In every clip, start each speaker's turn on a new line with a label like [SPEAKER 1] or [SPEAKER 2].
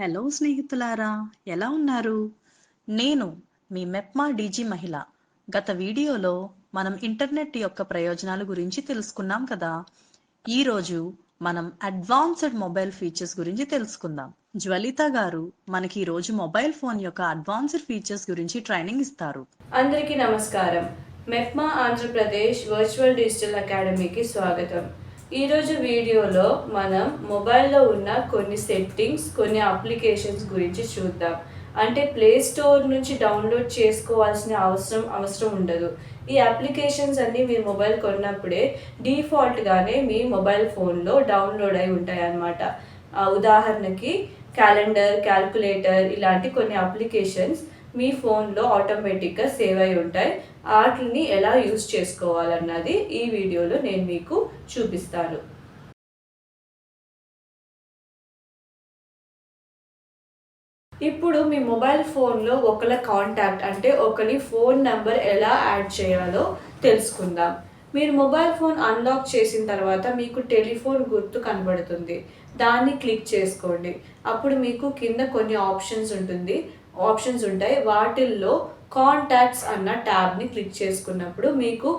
[SPEAKER 1] Hello స్నేహితులారా ఎలా ఉన్నారు? నేను మీ మెప్మా డీజీ మహిళ. గత వీడియోలో మనం ఇంటర్నెట్ యొక్క ప్రయోజనాల గురించి తెలుసుకున్నాం కదా? ఈరోజు మనం అడ్వాన్స్డ్ మొబైల్ ఫీచర్స్ గురించి తెలుసుకుందాం. జ్వలిత గారు మనకి ఈరోజు మొబైల్ ఫోన్ యొక్క అడ్వాన్స్డ్ ఫీచర్స్ గురించి ట్రైనింగ్ ఇస్తారు.
[SPEAKER 2] అందరికీ నమస్కారం. మెప్మా ఆంధ్రప్రదేశ్ వర్చువల్ డిజిటల్ అకాడమీకి స్వాగతం. ఈరోజు వీడియోలో మనం మొబైల్లో ఉన్న కొన్ని సెట్టింగ్స్ కొన్ని అప్లికేషన్స్ గురించి చూద్దాం. అంటే ప్లే స్టోర్ నుంచి డౌన్లోడ్ చేసుకోవాల్సిన అవసరం అవసరం ఉండదు. ఈ అప్లికేషన్స్ అన్నీ మీ మొబైల్ కొన్నప్పుడే డిఫాల్ట్గానే మీ మొబైల్ ఫోన్లో డౌన్లోడ్ అయి ఉంటాయి అన్నమాట ఉదాహరణకి క్యాలెండర్ క్యాల్కులేటర్ ఇలాంటి కొన్ని అప్లికేషన్స్ మీ ఫోన్లో ఆటోమేటిక్గా సేవ్ అయి ఉంటాయి. ఆర్ట్ని ఎలా యూస్ చేసుకోవాలన్నది ఈ వీడియోలో నేను మీకు చూపిస్తాను. ఇప్పుడు మీ మొబైల్ ఫోన్లో ఒకళ్ళ కాంటాక్ట్ అంటే ఒకరి ఫోన్ నెంబర్ ఎలా యాడ్ చేయాలో తెలుసుకుందాం. మీరు మొబైల్ ఫోన్ అన్లాక్ చేసిన తర్వాత మీకు టెలిఫోన్ గుర్తు కనబడుతుంది. దాన్ని క్లిక్ చేసుకోండి. అప్పుడు మీకు కింద కొన్ని ఆప్షన్స్ ఉంటుంది. ఆప్షన్స్ ఉంటాయి. వాటిల్లో కాంటాక్ట్స్ అన్న ట్యాబ్ని క్లిక్ చేసుకున్నప్పుడు మీకు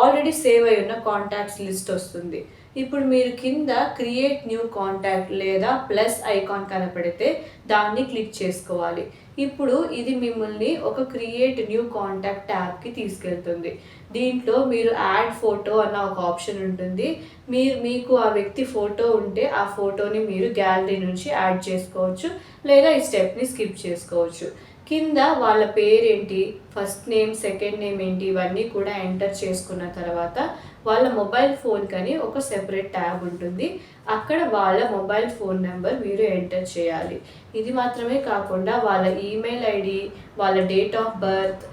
[SPEAKER 2] ఆల్రెడీ సేవ్ అయి ఉన్న కాంటాక్ట్స్ లిస్ట్ వస్తుంది. ఇప్పుడు మీరు కింద క్రియేట్ న్యూ కాంటాక్ట్ లేదా ప్లస్ ఐకాన్ కనపడితే దాన్ని క్లిక్ చేసుకోవాలి. ఇప్పుడు ఇది మిమ్మల్ని ఒక క్రియేట్ న్యూ కాంటాక్ట్ ట్యాబ్కి తీసుకెళ్తుంది. దీంట్లో మీరు యాడ్ ఫోటో అన్న ఒక ఆప్షన్ ఉంటుంది. మీరు మీకు ఆ వ్యక్తి ఫోటో ఉంటే ఆ ఫోటోని మీరు గ్యాలరీ నుంచి యాడ్ చేసుకోవచ్చు లేదా ఈ స్టెప్ని స్కిప్ చేసుకోవచ్చు. కింద వాళ్ళ పేరేంటి ఫస్ట్ నేమ్ సెకండ్ నేమ్ ఏంటి ఇవన్నీ కూడా ఎంటర్ చేసుకున్న తర్వాత వాళ్ళ మొబైల్ ఫోన్ కని ఒక సెపరేట్ ట్యాబ్ ఉంటుంది. అక్కడ వాళ్ళ మొబైల్ ఫోన్ నెంబర్ మీరు ఎంటర్ చేయాలి. ఇది మాత్రమే కాకుండా వాళ్ళ ఈమెయిల్ ఐడి వాళ్ళ డేట్ ఆఫ్ బర్త్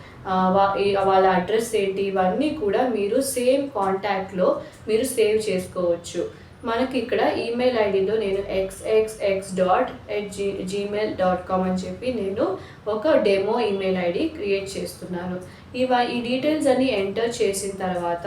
[SPEAKER 2] వాళ్ళ అడ్రస్ ఏంటి ఇవన్నీ కూడా మీరు సేమ్ కాంటాక్ట్లో మీరు సేవ్ చేసుకోవచ్చు. మనకి ఇక్కడ ఈమెయిల్ ఐడిలో నేను X X X dot at G Gmail dot com అని చెప్పి నేను ఒక డెమో ఈమెయిల్ ఐడి క్రియేట్ చేస్తున్నాను. ఇవ ఈ డీటెయిల్స్ అన్ని ఎంటర్ చేసిన తర్వాత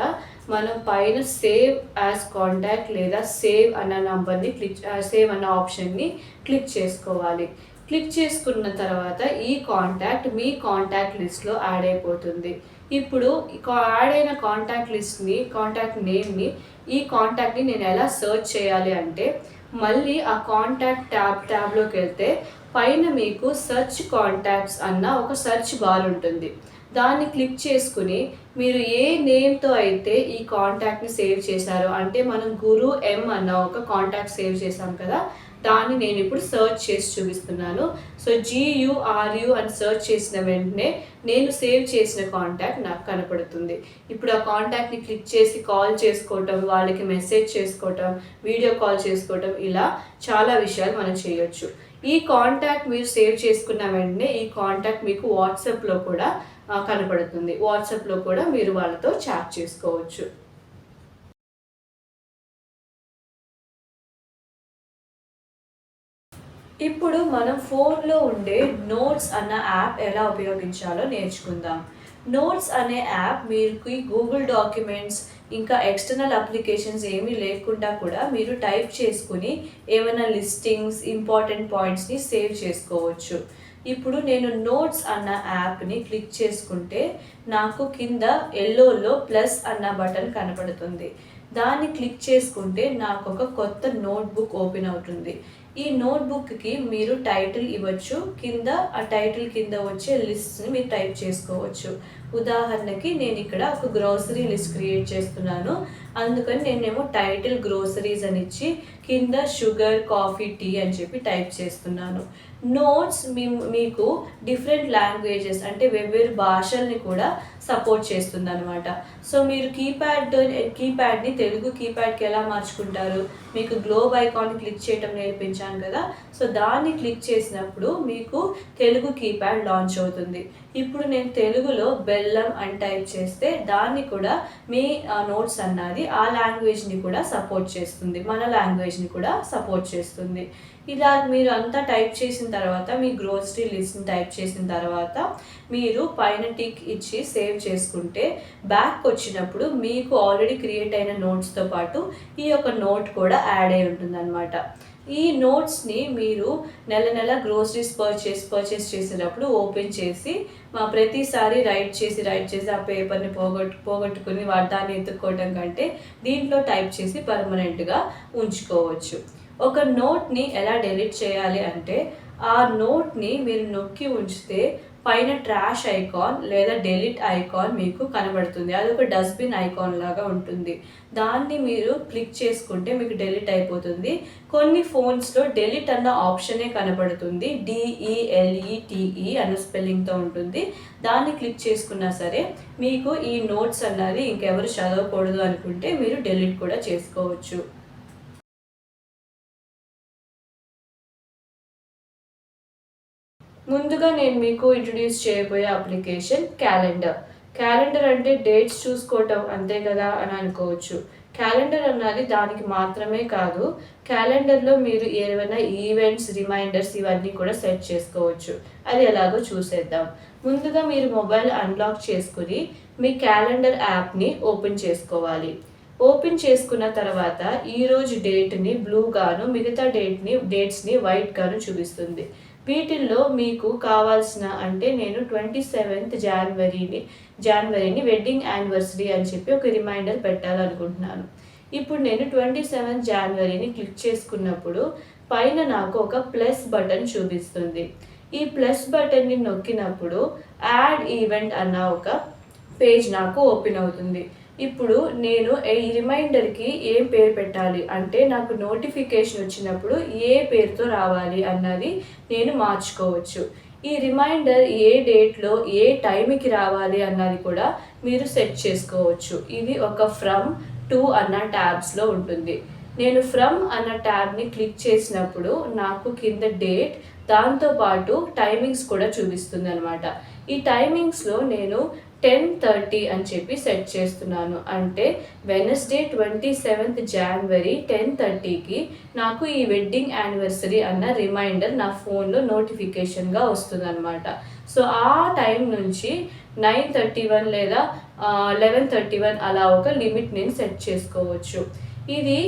[SPEAKER 2] మనం పైన సేవ్ యాజ్ కాంటాక్ట్ లేదా సేవ్ అన్న నంబర్ని క్లిక్ సేవ్ అన్న ఆప్షన్ని క్లిక్ చేసుకోవాలి. క్లిక్ చేసుకున్న తర్వాత ఈ కాంటాక్ట్ మీ కాంటాక్ట్ లిస్ట్లో యాడ్ అయిపోతుంది. ఇప్పుడు యాడ్ అయిన కాంటాక్ట్ లిస్ట్ని కాంటాక్ట్ నేమ్ని ఈ కాంటాక్ట్ని నేను ఎలా సెర్చ్ చేయాలి అంటే మళ్ళీ ఆ కాంటాక్ట్ ట్యాబ్ ట్యాబ్లోకి వెళ్తే పైన మీకు సెర్చ్ కాంటాక్ట్స్ అన్న ఒక సెర్చ్ బార్ ఉంటుంది. దాన్ని క్లిక్ చేసుకుని మీరు ఏ నేమ్తో అయితే ఈ కాంటాక్ట్ని సేవ్ చేశారో అంటే మనం గురు ఎం అన్న ఒక కాంటాక్ట్ సేవ్ చేశాం కదా దాన్ని నేను ఇప్పుడు సర్చ్ చేసి చూపిస్తున్నాను. సో జియుఆర్యు అని సర్చ్ చేసిన వెంటనే నేను సేవ్ చేసిన కాంటాక్ట్ నాకు కనపడుతుంది. ఇప్పుడు ఆ కాంటాక్ట్ని క్లిక్ చేసి కాల్ చేసుకోవటం వాళ్ళకి మెసేజ్ చేసుకోవటం వీడియో కాల్ చేసుకోవటం ఇలా చాలా విషయాలు మనం చేయొచ్చు. ఈ కాంటాక్ట్ మీరు సేవ్ చేసుకున్న వెంటనే ఈ కాంటాక్ట్ మీకు వాట్సాప్లో కూడా కనపడుతుంది. వాట్సాప్లో కూడా మీరు వాళ్ళతో చాట్ చేసుకోవచ్చు. ఇప్పుడు మనం ఫోన్లో ఉండే నోట్స్ అన్న యాప్ ఎలా ఉపయోగించాలో నేర్చుకుందాం. నోట్స్ అనే యాప్ మీకు గూగుల్ డాక్యుమెంట్స్ ఇంకా ఎక్స్టర్నల్ అప్లికేషన్స్ ఏమీ లేకుండా కూడా మీరు టైప్ చేసుకుని ఏమైనా లిస్టింగ్స్ ఇంపార్టెంట్ పాయింట్స్ని సేవ్ చేసుకోవచ్చు. ఇప్పుడు నేను నోట్స్ అన్న యాప్ని క్లిక్ చేసుకుంటే నాకు కింద ఎల్లోలో ప్లస్ అన్న బటన్ కనపడుతుంది. దాన్ని క్లిక్ చేసుకుంటే నాకు ఒక కొత్త నోట్బుక్ ఓపెన్ అవుతుంది. ఈ నోట్బుక్కి మీరు టైటిల్ ఇవ్వచ్చు. కింద ఆ టైటిల్ కింద వచ్చే లిస్ట్ని మీరు టైప్ చేసుకోవచ్చు. ఉదాహరణకి నేను ఇక్కడ ఒక గ్రోసరీ లిస్ట్ క్రియేట్ చేస్తున్నాను. అందుకని నేనేమో టైటిల్ గ్రోసరీస్ అని ఇచ్చి కింద షుగర్ కాఫీ టీ అని చెప్పి టైప్ చేస్తున్నాను. నోట్స్ మీ మీకు డిఫరెంట్ లాంగ్వేజెస్ అంటే వెవ్వేరు భాషల్ని కూడా సపోర్ట్ చేస్తుంది అనమాట సో మీరు కీప్యాడ్ కీప్యాడ్ని తెలుగు కీప్యాడ్కి ఎలా మార్చుకుంటారు? మీకు గ్లోబ్ ఐకాన్ క్లిక్ చేయటం నేర్పించాను కదా. సో దాన్ని క్లిక్ చేసినప్పుడు మీకు తెలుగు కీప్యాడ్ లాంచ్ అవుతుంది. ఇప్పుడు నేను తెలుగులో బెల్లం అని టైప్ చేస్తే దాన్ని కూడా మీ నోట్స్ అన్నది ఆ లాంగ్వేజ్ని కూడా సపోర్ట్ చేస్తుంది. మన లాంగ్వేజ్ని కూడా సపోర్ట్ చేస్తుంది. ఇలా మీరు అంతా టైప్ చేసిన తర్వాత మీ గ్రోసరీ లిస్ట్ని టైప్ చేసిన తర్వాత మీరు పైన టిక్ ఇచ్చి సేవ్ చేసుకుంటే బ్యాక్ వచ్చినప్పుడు మీకు ఆల్రెడీ క్రియేట్ అయిన నోట్స్తో పాటు ఈ యొక్క నోట్ కూడా యాడ్ అయి ఉంటుంది ఈ నోట్స్ని మీరు నెల నెల గ్రోసరీస్ పర్చేస్ పర్చేస్ చేసేటప్పుడు ఓపెన్ చేసి మా ప్రతిసారి రైట్ చేసి రైట్ చేసి ఆ పేపర్ని పోగొట్టు పోగొట్టుకుని వా- దాన్ని ఎత్తుక్కోవడం కంటే దీంట్లో టైప్ చేసి పర్మనెంట్గా ఉంచుకోవచ్చు. ఒక నోట్ని ఎలా డెలీట్ చేయాలి అంటే ఆ నోట్ని మీరు నొక్కి ఉంచితే పైన ట్రాష్ ఐకాన్ లేదా డెలిట్ ఐకాన్ మీకు కనబడుతుంది. అది ఒక డస్ట్బిన్ ఐకాన్ లాగా ఉంటుంది. దాన్ని మీరు క్లిక్ చేసుకుంటే మీకు డెలిట్ అయిపోతుంది. కొన్ని ఫోన్స్లో డెలిట్ అన్న ఆప్షనే కనబడుతుంది. E డిఈఎల్ఈటిఈ అన్న స్పెల్లింగ్తో ఉంటుంది. దాన్ని క్లిక్ చేసుకున్నా సరే మీకు ఈ నోట్స్ అన్నది ఇంకెవరు చదవకూడదు అనుకుంటే మీరు డెలిట్ కూడా చేసుకోవచ్చు. ముందుగా నేను మీకు ఇంట్రడ్యూస్ చేయబోయే అప్లికేషన్ క్యాలెండర్ క్యాలెండర్ అంటే డేట్స్ చూసుకోవటం అంతే కదా అని అనుకోవచ్చు. క్యాలెండర్ అన్నది దానికి మాత్రమే కాదు క్యాలెండర్లో మీరు ఏవైనా ఈవెంట్స్ రిమైండర్స్ ఇవన్నీ కూడా సెట్ చేసుకోవచ్చు. అది ఎలాగో చూసేద్దాం. ముందుగా మీరు మొబైల్ అన్లాక్ చేసుకుని మీ క్యాలెండర్ యాప్ని ఓపెన్ చేసుకోవాలి. ఓపెన్ చేసుకున్న తర్వాత ఈ రోజు డేట్ని బ్లూగాను మిగతా డేట్ని డేట్స్ని వైట్గాను చూపిస్తుంది. వీటిల్లో మీకు కావాల్సిన అంటే నేను ట్వంటీ సెవెంత్ జనవరిని జనవరిని వెడ్డింగ్ యానివర్సరీ అని చెప్పి ఒక రిమైండర్ పెట్టాలనుకుంటున్నాను. ఇప్పుడు నేను ట్వంటీ సెవెంత్ జనవరిని క్లిక్ చేసుకున్నప్పుడు పైన నాకు ఒక ప్లస్ బటన్ చూపిస్తుంది. ఈ ప్లస్ బటన్ని నొక్కినప్పుడు యాడ్ ఈవెంట్ అన్న ఒక పేజ్ నాకు ఓపెన్ అవుతుంది. ఇప్పుడు నేను ఈ రిమైండర్కి ఏం పేరు పెట్టాలి? అంటే నాకు నోటిఫికేషన్ వచ్చినప్పుడు ఏ పేరుతో రావాలి అన్నది నేను మార్చుకోవచ్చు. ఈ రిమైండర్ ఏ డేట్లో ఏ టైంకి రావాలి అన్నది కూడా మీరు సెట్ చేసుకోవచ్చు. ఇది ఒక ఫ్రమ్ టు అన్న ట్యాబ్స్లో ఉంటుంది. నేను ఫ్రమ్ అన్న ట్యాబ్ని క్లిక్ చేసినప్పుడు నాకు కింద డేట్ దాంతోపాటు టైమింగ్స్ కూడా చూపిస్తుంది అనమాట ఈ టైమింగ్స్లో నేను టెన్ థర్టీ అని చెప్పి సెట్ చేస్తున్నాను. అంటే Wednesday twenty seventh January ten థర్టీకి నాకు ఈ వెడ్డింగ్ యానివర్సరీ అన్న రిమైండర్ నా ఫోన్లో నోటిఫికేషన్గా వస్తుందన్నమాట. సో ఆ టైం నుంచి నైన్ థర్టీ వన్ లేదా లెవెన్ థర్టీ వన్ అలా ఒక లిమిట్ నేను సెట్ చేసుకోవచ్చు. ఇది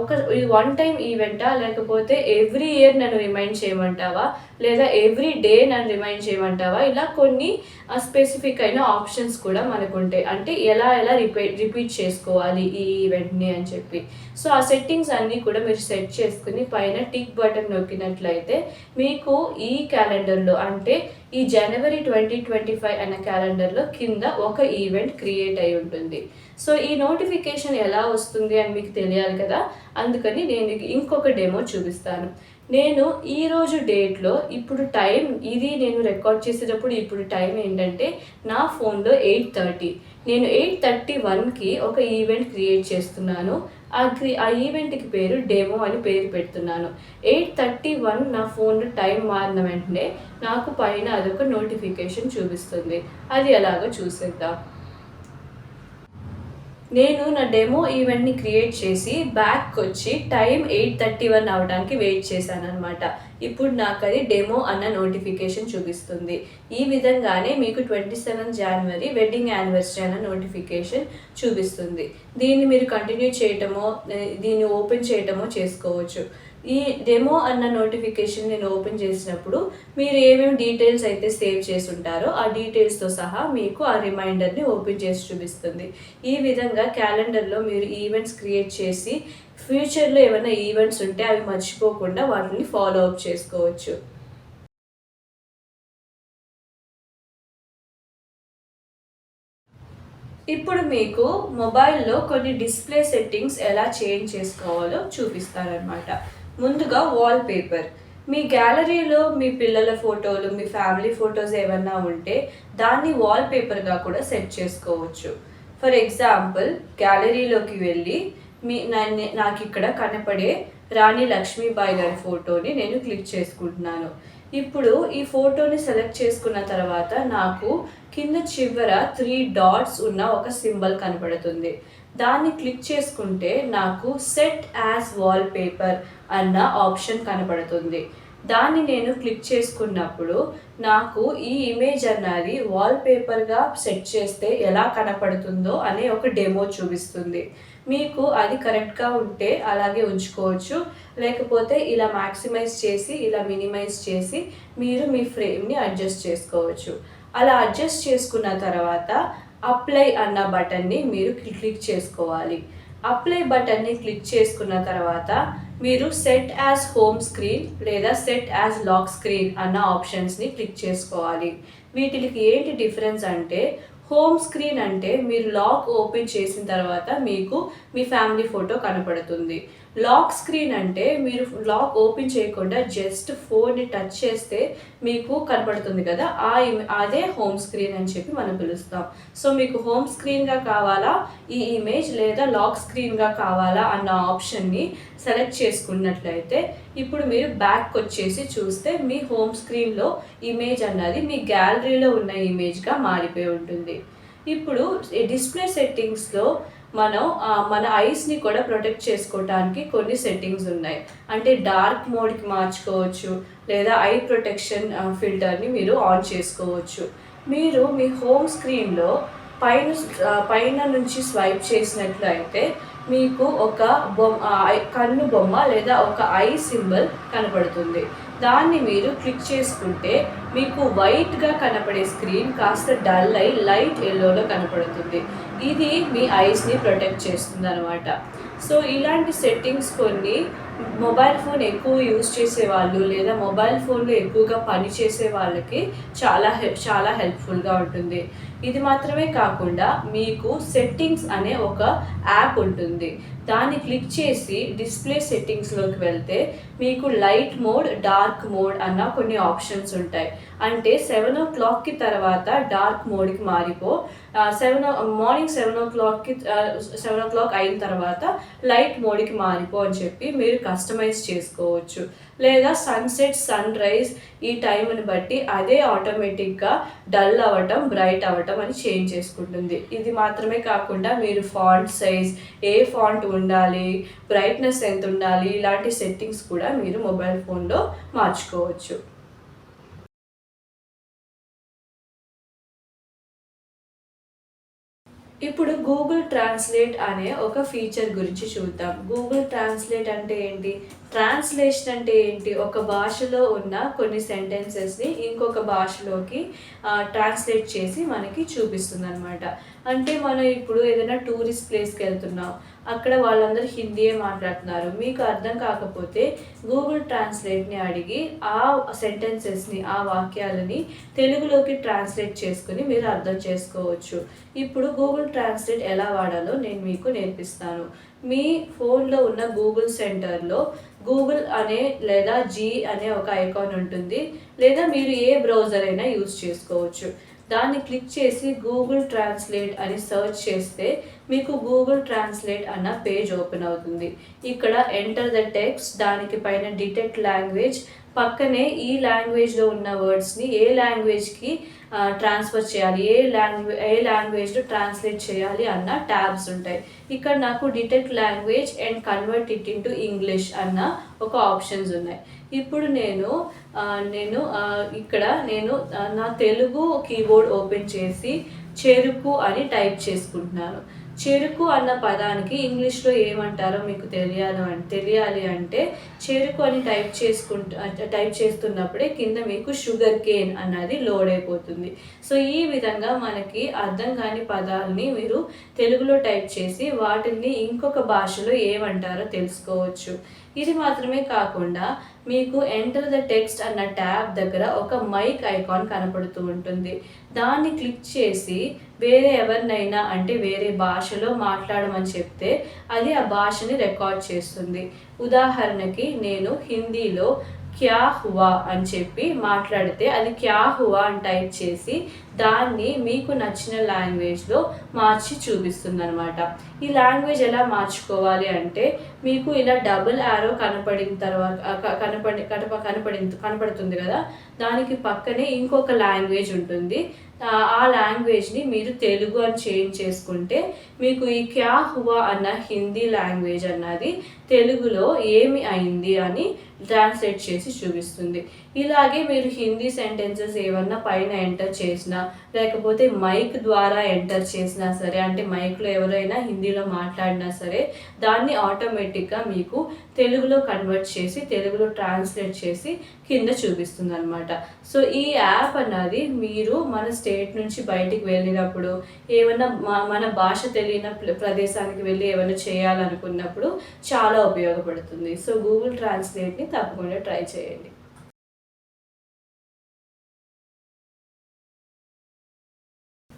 [SPEAKER 2] ఒక వన్ టైం ఈవెంటా? లేకపోతే ఎవ్రీ ఇయర్ నన్ను రిమైండ్ చేయమంటావా? లేదా ఎవ్రీ డే నన్ను రిమైండ్ చేయమంటావా? ఇలా కొన్ని స్పెసిఫిక్ అయిన ఆప్షన్స్ కూడా మనకు ఉంటాయి అంటే ఎలా ఎలా రిపీట్ రిపీట్ చేసుకోవాలి ఈ ఈవెంట్ని అని చెప్పి. సో ఆ సెట్టింగ్స్ అన్నీ కూడా మీరు సెట్ చేసుకుని పైన టిక్ బటన్ నొక్కినట్లయితే మీకు ఈ క్యాలెండర్లో అంటే ఈ జనవరి ట్వంటీ ట్వంటీ ఫైవ్ అన్న క్యాలెండర్లో కింద ఒక ఈవెంట్ క్రియేట్ అయి ఉంటుంది. సో ఈ నోటిఫికేషన్ ఎలా వస్తుంది అని మీకు తెలియాలి కదా? అందుకని నేను ఇంకొక డెమో చూపిస్తాను. నేను ఈరోజు డేట్లో ఇప్పుడు టైం ఇది నేను రికార్డ్ చేసేటప్పుడు ఇప్పుడు టైం ఏంటంటే నా ఫోన్లో ఎయిట్ థర్టీ. నేను ఎయిట్ థర్టీ వన్కి ఒక ఈవెంట్ క్రియేట్ చేస్తున్నాను. ఆ క్రి ఆ ఈవెంట్కి పేరు డెమో అని పేరు పెడుతున్నాను. ఎయిట్ థర్టీ వన్ నా ఫోన్లో టైం మారిన వెంటనే నాకు పైన అదొక నోటిఫికేషన్ చూపిస్తుంది. అది ఎలాగో చూసేద్దాం. నేను నా డెమో ఈవెంట్ని క్రియేట్ చేసి బ్యాక్ వచ్చి టైం ఎయిట్ థర్టీ వన్ అవడానికి వెయిట్ చేశాను అనమాట ఇప్పుడు నాకు అది డెమో అన్న నోటిఫికేషన్ చూపిస్తుంది. ఈ విధంగానే మీకు twenty seven January wedding anniversary అన్న నోటిఫికేషన్ చూపిస్తుంది. దీన్ని మీరు కంటిన్యూ చేయటమో దీన్ని ఓపెన్ చేయటమో చేసుకోవచ్చు. ఈ డెమో అన్న నోటిఫికేషన్ నేను ఓపెన్ చేసినప్పుడు మీరు ఏమేమి డీటెయిల్స్ అయితే సేవ్ చేసి ఉంటారో ఆ డీటెయిల్స్తో సహా మీకు ఆ రిమైండర్ని ఓపెన్ చేసి చూపిస్తుంది. ఈ విధంగా క్యాలెండర్లో మీరు ఈవెంట్స్ క్రియేట్ చేసి ఫ్యూచర్లో ఏమైనా ఈవెంట్స్ ఉంటే అవి మర్చిపోకుండా వాటిని ఫాలో అప్ చేసుకోవచ్చు. ఇప్పుడు మీకు మొబైల్లో కొన్ని డిస్ప్లే సెట్టింగ్స్ ఎలా చేంజ్ చేసుకోవాలో చూపిస్తారనమాట ముందుగా వాల్ పేపర్ మీ గ్యాలరీలో మీ పిల్లల ఫోటోలు మీ ఫ్యామిలీ ఫోటోస్ ఏమన్నా ఉంటే దాన్ని వాల్ పేపర్గా కూడా సెట్ చేసుకోవచ్చు. ఫర్ ఎగ్జాంపుల్ గ్యాలరీలోకి వెళ్ళి మీ నన్ను నాకు ఇక్కడ కనపడే రాణి లక్ష్మీబాయి గారి ఫోటోని నేను క్లిక్ చేసుకుంటున్నాను. ఇప్పుడు ఈ ఫోటోని సెలెక్ట్ చేసుకున్న తర్వాత నాకు కింద చివర త్రీ డాట్స్ ఉన్న ఒక సింబల్ కనపడుతుంది. దాన్ని క్లిక్ చేసుకుంటే నాకు సెట్ యాజ్ వాల్ పేపర్ అన్న ఆప్షన్ కనపడుతుంది దాన్ని నేను క్లిక్ చేసుకున్నప్పుడు నాకు ఈ ఇమేజ్ అన్నది వాల్ పేపర్గా సెట్ చేస్తే ఎలా కనపడుతుందో అనే ఒక డెమో చూపిస్తుంది. మీకు అది కరెక్ట్గా ఉంటే అలాగే ఉంచుకోవచ్చు. లేకపోతే ఇలా మ్యాక్సిమైజ్ చేసి ఇలా మినిమైజ్ చేసి మీరు మీ ఫ్రేమ్ని అడ్జస్ట్ చేసుకోవచ్చు. అలా అడ్జస్ట్ చేసుకున్న తర్వాత అప్లై అన్న బటన్ని మీరు క్లిక్ చేసుకోవాలి. అప్లై బటన్ని క్లిక్ చేసుకున్న తర్వాత మీరు సెట్ యాజ్ హోమ్ స్క్రీన్ లేదా సెట్ యాజ్ లాక్ స్క్రీన్ అన్న ఆప్షన్స్ని క్లిక్ చేసుకోవాలి. వీటికి ఏంటి డిఫరెన్స్ అంటే హోమ్ స్క్రీన్ అంటే మీరు లాక్ ఓపెన్ చేసిన తర్వాత మీకు మీ ఫ్యామిలీ ఫోటో కనపడుతుంది. లాక్ స్క్రీన్ అంటే మీరు లాక్ ఓపెన్ చేయకుండా జస్ట్ ఫోన్ని టచ్ చేస్తే మీకు కనపడుతుంది కదా ఆ అదే హోమ్ స్క్రీన్ అని చెప్పి మనం పిలుస్తాం. సో మీకు హోమ్ స్క్రీన్గా కావాలా ఈ ఇమేజ్ లేదా లాక్ స్క్రీన్గా కావాలా అన్న ఆప్షన్ని సెలెక్ట్ చేసుకున్నట్లయితే ఇప్పుడు మీరు బ్యాక్ వచ్చేసి చూస్తే మీ హోమ్ స్క్రీన్లో ఇమేజ్ అన్నది మీ గ్యాలరీలో ఉన్న ఇమేజ్గా మారిపోయి ఉంటుంది. ఇప్పుడు డిస్ప్లే సెట్టింగ్స్లో మనం మన ఐస్ని కూడా ప్రొటెక్ట్ చేసుకోవడానికి కొన్ని సెట్టింగ్స్ ఉన్నాయి. అంటే డార్క్ మోడ్కి మార్చుకోవచ్చు లేదా ఐ ప్రొటెక్షన్ ఫిల్టర్ని మీరు ఆన్ చేసుకోవచ్చు. మీరు మీ హోమ్ స్క్రీన్లో పైన పైన నుంచి స్వైప్ చేసినట్లయితే మీకు ఒక బొమ్మ ఐ- కన్ను బొమ్మ లేదా ఒక ఐ సింబల్ కనపడుతుంది. దాన్ని మీరు క్లిక్ చేసుకుంటే మీకు వైట్గా కనపడే స్క్రీన్ కాస్త డల్ అయి లైట్ ఎల్లోలో కనపడుతుంది. ఇది మీ ఐస్ని ప్రొటెక్ట్ చేస్తుంది అనమాట సో ఇలాంటి సెట్టింగ్స్ కొన్ని మొబైల్ ఫోన్ ఎక్కువ యూజ్ చేసే వాళ్ళు లేదా మొబైల్ ఫోన్లో ఎక్కువగా పని చేసే వాళ్ళకి చాలా హె చాలా హెల్ప్ఫుల్గా ఉంటుంది. ఇది మాత్రమే కాకుండా మీకు సెట్టింగ్స్ అనే ఒక యాప్ ఉంటుంది. దాన్ని క్లిక్ చేసి డిస్ప్లే సెట్టింగ్స్లోకి వెళ్తే మీకు లైట్ మోడ్ డార్క్ మోడ్ అన్న కొన్ని ఆప్షన్స్ ఉంటాయి. అంటే సెవెన్ ఓ క్లాక్కి తర్వాత డార్క్ మోడ్కి మారిపో సెవెన్ మార్నింగ్ సెవెన్ ఓ క్లాక్కి సెవెన్ ఓ క్లాక్ అయిన తర్వాత లైట్ మోడ్కి మారిపో అని చెప్పి మీరు కస్టమైజ్ చేసుకోవచ్చు. లేదా సన్సెట్ సన్ రైజ్ ఈ టైంని బట్టి అదే ఆటోమేటిక్గా డల్ అవ్వటం బ్రైట్ అవ్వటం అని చేంజ్ చేసుకుంటుంది. ఇది మాత్రమే కాకుండా మీరు ఫాంట్ సైజ్ ఏ ఫాంట్ ఉండాలి బ్రైట్నెస్ ఎంత ఉండాలి ఇలాంటి సెట్టింగ్స్ కూడా మీరు మొబైల్ ఫోన్లో మార్చుకోవచ్చు. ఇప్పుడు గూగుల్ ట్రాన్స్లేట్ అనే ఒక ఫీచర్ గురించి చూద్దాం. గూగుల్ ట్రాన్స్లేట్ అంటే ఏంటి? ట్రాన్స్లేషన్ అంటే ఏంటి? ఒక భాషలో ఉన్న కొన్ని సెంటెన్సెస్ని ఇంకొక భాషలోకి ట్రాన్స్లేట్ చేసి మనకి చూపిస్తుంది అనమాట అంటే మనం ఇప్పుడు ఏదైనా టూరిస్ట్ ప్లేస్కి వెళ్తున్నాం. అక్కడ వాళ్ళందరూ హిందీయే మాట్లాడుతున్నారు. మీకు అర్థం కాకపోతే గూగుల్ ట్రాన్స్లేట్ని అడిగి ఆ సెంటెన్సెస్ని ఆ వాక్యాలని తెలుగులోకి ట్రాన్స్లేట్ చేసుకుని మీరు అర్థం చేసుకోవచ్చు. ఇప్పుడు గూగుల్ ట్రాన్స్లేట్ ఎలా వాడాలో నేను మీకు నేర్పిస్తాను. మీ ఫోన్లో ఉన్న గూగుల్ సెంటర్లో గూగుల్ అనే లేదా జీ అనే ఒక ఐకాన్ ఉంటుంది. లేదా మీరు ఏ బ్రౌజర్ అయినా యూజ్ చేసుకోవచ్చు. దాన్ని క్లిక్ చేసి గూగుల్ ట్రాన్స్లేట్ అని సెర్చ్ చేస్తే మీకు గూగుల్ ట్రాన్స్లేట్ అన్న పేజ్ ఓపెన్ అవుతుంది. ఇక్కడ ఎంటర్ ద టెక్స్ట్ దానికి పైన డిటెక్ట్ లాంగ్వేజ్ పక్కనే ఈ లాంగ్వేజ్లో ఉన్న వర్డ్స్ని ఏ లాంగ్వేజ్కి ట్రాన్స్ఫర్ చేయాలి ఏ లాంగ్వేజ్ ఏ లాంగ్వేజ్లో ట్రాన్స్లేట్ చేయాలి అన్న ట్యాబ్స్ ఉంటాయి. ఇక్కడ నాకు detect language and convert it into English అన్న ఒక ఆప్షన్స్ ఉన్నాయి. ఇప్పుడు నేను నేను ఇక్కడ నేను నా తెలుగు కీబోర్డ్ ఓపెన్ చేసి చెరుకు అని టైప్ చేసుకుంటున్నాను. చెరుకు అన్న పదానికి ఇంగ్లీష్లో ఏమంటారో మీకు తెలియాలి అంటే తెలియాలి అంటే చెరుకు అని టైప్ చేసుకుంటు టైప్ చేస్తున్నప్పుడే కింద మీకు షుగర్ కేన్ అన్నది లోడ్ అయిపోతుంది. సో ఈ విధంగా మనకి అర్థం కాని పదాలని మీరు తెలుగులో టైప్ చేసి వాటిని ఇంకొక భాషలో ఏమంటారో తెలుసుకోవచ్చు. ఇది మాత్రమే కాకుండా మీకు ఎంటర్ ద టెక్స్ట్ అన్న ట్యాబ్ దగ్గర ఒక మైక్ ఐకాన్ కనపడుతూ ఉంటుంది. దాన్ని క్లిక్ చేసి వేరే ఎవరినైనా అంటే వేరే భాషలో మాట్లాడమని చెప్తే అది ఆ భాషని రికార్డ్ చేస్తుంది. ఉదాహరణకి నేను హిందీలో క్యా హువా అని చెప్పి మాట్లాడితే అది క్యా హువా అని టైప్ చేసి దాన్ని మీకు నచ్చిన లాంగ్వేజ్లో మార్చి చూపిస్తుంది అనమాట ఈ లాంగ్వేజ్ ఎలా మార్చుకోవాలి అంటే మీకు ఇలా డబుల్ యారో కనపడిన తర్వాత కనపడి కనప కనపడి కనపడుతుంది కదా దానికి పక్కనే ఇంకొక లాంగ్వేజ్ ఉంటుంది. ఆ ఆ లాంగ్వేజ్ని మీరు తెలుగు అని చేంజ్ చేసుకుంటే మీకు ఈ క్యా హువా అన్న హిందీ లాంగ్వేజ్ అన్నది తెలుగులో ఏమి అయింది అని ట్రాన్స్లేట్ చేసి చూపిస్తుంది. ఇలాగే మీరు హిందీ సెంటెన్సెస్ ఏమన్నా పైన ఎంటర్ చేసినా లేకపోతే మైక్ ద్వారా ఎంటర్ చేసినా సరే అంటే మైక్లో ఎవరైనా హిందీలో మాట్లాడినా సరే దాన్ని ఆటోమేటిక్గా మీకు తెలుగులో కన్వర్ట్ చేసి తెలుగులో ట్రాన్స్లేట్ చేసి కింద చూపిస్తుంది అనమాట సో ఈ యాప్ అన్నది మీరు మన స్టేట్ నుంచి బయటికి వెళ్ళినప్పుడు ఏమైనా మా- మన భాష తెలియని ప్రదేశానికి వెళ్ళి ఏమైనా చేయాలనుకున్నప్పుడు చాలా ఉపయోగపడుతుంది. సో గూగుల్ ట్రాన్స్లేట్ని తప్పకుండా ట్రై చేయండి.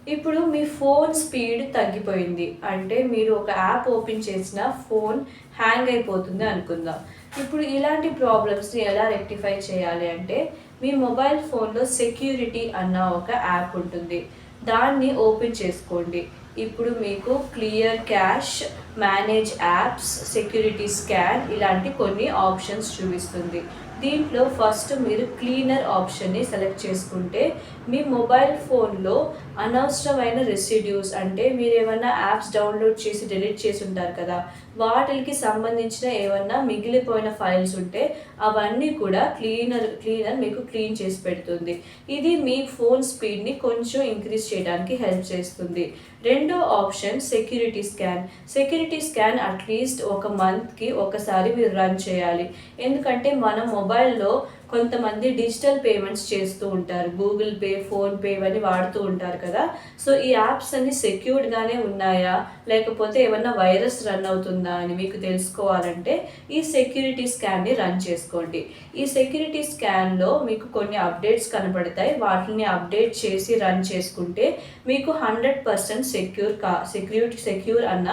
[SPEAKER 2] ఇప్పుడు మీ ఫోన్ స్పీడ్ తగ్గిపోయింది. అంటే మీరు ఒక యాప్ ఓపెన్ చేసిన ఫోన్ హ్యాంగ్ అయిపోతుంది అనుకుందాం. ఇప్పుడు ఇలాంటి ప్రాబ్లమ్స్ని ఎలా రెక్టిఫై చేయాలి అంటే మీ మొబైల్ ఫోన్లో సెక్యూరిటీ అన్న ఒక యాప్ ఉంటుంది. దాన్ని ఓపెన్ చేసుకోండి. ఇప్పుడు మీకు clear cache manage apps security scan ఇలాంటి కొన్ని ఆప్షన్స్ చూపిస్తుంది. దీంట్లో ఫస్ట్ మీరు క్లీనర్ ఆప్షన్ని సెలెక్ట్ చేసుకుంటే మీ మొబైల్ ఫోన్లో అనవసరమైన రెసిడ్యూస్ అంటే మీరు ఏమైనా యాప్స్ డౌన్లోడ్ చేసి డిలీట్ చేసి ఉంటారు కదా వాటికి సంబంధించిన ఏమన్నా మిగిలిపోయిన ఫైల్స్ ఉంటే అవన్నీ కూడా క్లీనర్ క్లీనర్ మీకు క్లీన్ చేసి పెడుతుంది. ఇది మీ ఫోన్ స్పీడ్ని కొంచెం ఇంక్రీజ్ చేయడానికి హెల్ప్ చేస్తుంది. రెండో option security scan. Security scan at least ఒక మంత్కి ఒకసారి మీరు రన్ చేయాలి. ఎందుకంటే మన మొబైల్లో కొంతమంది డిజిటల్ పేమెంట్స్ చేస్తూ ఉంటారు. గూగుల్ పే ఫోన్పే ఇవన్నీ వాడుతూ ఉంటారు కదా. సో ఈ యాప్స్ అన్ని సెక్యూర్డ్గానే ఉన్నాయా? లేకపోతే ఏమన్నా వైరస్ రన్ అవుతుందా అని మీకు తెలుసుకోవాలంటే ఈ సెక్యూరిటీ స్కాన్ని రన్ చేసుకోండి. ఈ సెక్యూరిటీ స్కాన్లో మీకు కొన్ని అప్డేట్స్ కనపడతాయి. వాటిని అప్డేట్ చేసి రన్ చేసుకుంటే మీకు హండ్రెడ్ పర్సెంట్ సెక్యూర్ కా సెక్యూరిటీ సెక్యూర్ అన్న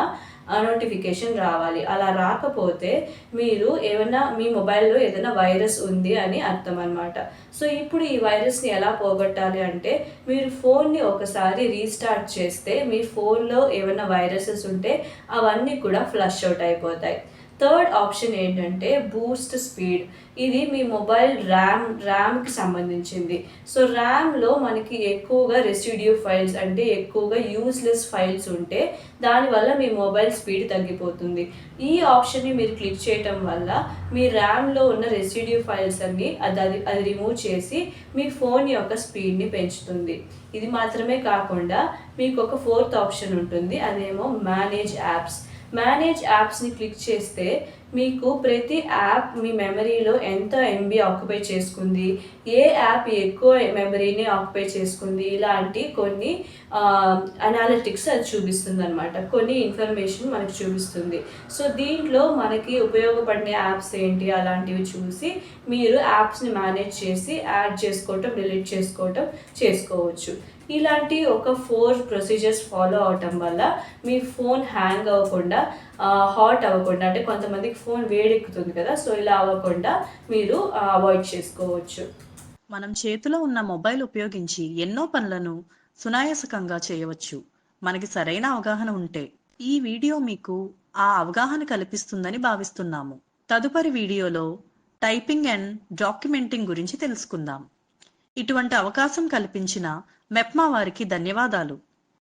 [SPEAKER 2] నోటిఫికేషన్ రావాలి. అలా రాకపోతే మీరు ఏమైనా మీ మొబైల్లో ఏదైనా వైరస్ ఉంది అని అర్థం అనమాట సో ఇప్పుడు ఈ వైరస్ని ఎలా పోగొట్టాలి అంటే మీరు ఫోన్ని ఒకసారి రీస్టార్ట్ చేస్తే మీ ఫోన్లో ఏమైనా వైరసెస్ ఉంటే అవన్నీ కూడా ఫ్లష్ అవుట్ అయిపోతాయి. థర్డ్ ఆప్షన్ ఏంటంటే బూస్ట్ స్పీడ్. ఇది మీ మొబైల్ ర్యామ్ ర్యామ్కి సంబంధించింది. సో ర్యామ్లో మనకి ఎక్కువగా రెసిడ్యూ ఫైల్స్ అంటే ఎక్కువగా యూస్లెస్ ఫైల్స్ ఉంటే దానివల్ల మీ మొబైల్ స్పీడ్ తగ్గిపోతుంది. ఈ ఆప్షన్ని మీరు క్లిక్ చేయటం వల్ల మీ ర్యామ్లో ఉన్న రెసిడ్యూ ఫైల్స్ అన్ని అది అది అది రిమూవ్ చేసి మీ ఫోన్ యొక్క స్పీడ్ని పెంచుతుంది. ఇది మాత్రమే కాకుండా మీకు ఒక ఫోర్త్ ఆప్షన్ ఉంటుంది. అదేమో మేనేజ్ యాప్స్. మేనేజ్ యాప్స్ని క్లిక్ చేస్తే మీకు ప్రతి యాప్ మీ మెమరీలో ఎంత ఎంబీ ఆక్యుపై చేసుకుంది ఏ యాప్ ఎక్కువ మెమరీని ఆక్యుపై చేసుకుంది? ఇలాంటి కొన్ని అనాలిటిక్స్ అది చూపిస్తుంది అనమాట కొన్ని ఇన్ఫర్మేషన్ మనకు చూపిస్తుంది. సో దీంట్లో మనకి ఉపయోగపడిన యాప్స్ ఏంటి? అలాంటివి చూసి మీరు యాప్స్ని మేనేజ్ చేసి యాడ్ చేసుకోవటం డిలీట్ చేసుకోవటం చేసుకోవచ్చు. ఇలాంటి ఒక ఫోర్ ప్రొసీజర్స్ ఫాలో అవటం వల్ల మీ ఫోన్ హ్యాంగ్ అవ్వకుండా హాట్ అవ్వకుండా అంటే కొంతమందికి ఫోన్ వేడెక్కుతుంది కదా? సో ఇలా అవ్వకుండా మీరు అవాయిడ్ చేసుకోవచ్చు.
[SPEAKER 1] మనం చేతిలో ఉన్న మొబైల్ ఉపయోగించి ఎన్నో పనులను సునాయాసకంగా చేయవచ్చు. మనకి సరైన అవగాహన ఉంటే ఈ వీడియో మీకు ఆ అవగాహన కల్పిస్తుందని భావిస్తున్నాము. తదుపరి వీడియోలో టైపింగ్ అండ్ డాక్యుమెంటింగ్ గురించి తెలుసుకుందాం. ఇటువంటి అవకాశం కల్పించిన మెప్మా వారికి ధన్యవాదాలు.